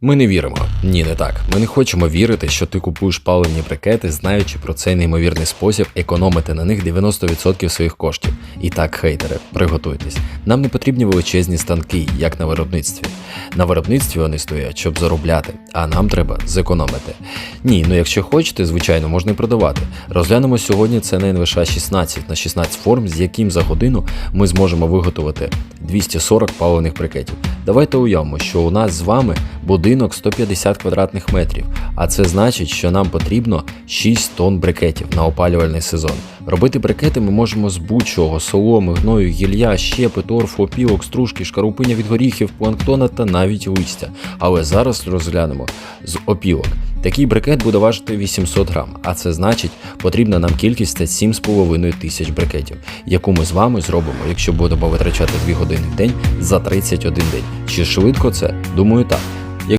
Ми не віримо. Ні, не так. Ми не хочемо вірити, що ти купуєш паливні брикети, знаючи про цей неймовірний спосіб економити на них 90% своїх коштів. І так, хейтери, приготуйтесь. Нам не потрібні величезні станки, як на виробництві. На виробництві вони стоять, щоб заробляти, а нам треба зекономити. Ні, ну якщо хочете, звичайно, можна і продавати. Розглянемо сьогодні це на НВШ 16 на 16 форм, з яким за годину ми зможемо виготовити 240 паливних брикетів. Давайте уявимо, що у нас з вами будинок 150 квадратних метрів, а це значить, що нам потрібно 6 тонн брикетів на опалювальний сезон. Робити брикети ми можемо з будь-чого: соломи, гною, гілля, щепи, торфу, опілок, стружки, шкарупиня від горіхів, планктона та навіть листя. Але зараз розглянемо з опілок. Такий брикет буде важити 800 грам, а це значить, потрібна нам кількість це 7,5 тисяч брикетів, яку ми з вами зробимо, якщо будемо витрачати 2 години в день за 31 день. Чи швидко це? Думаю, так.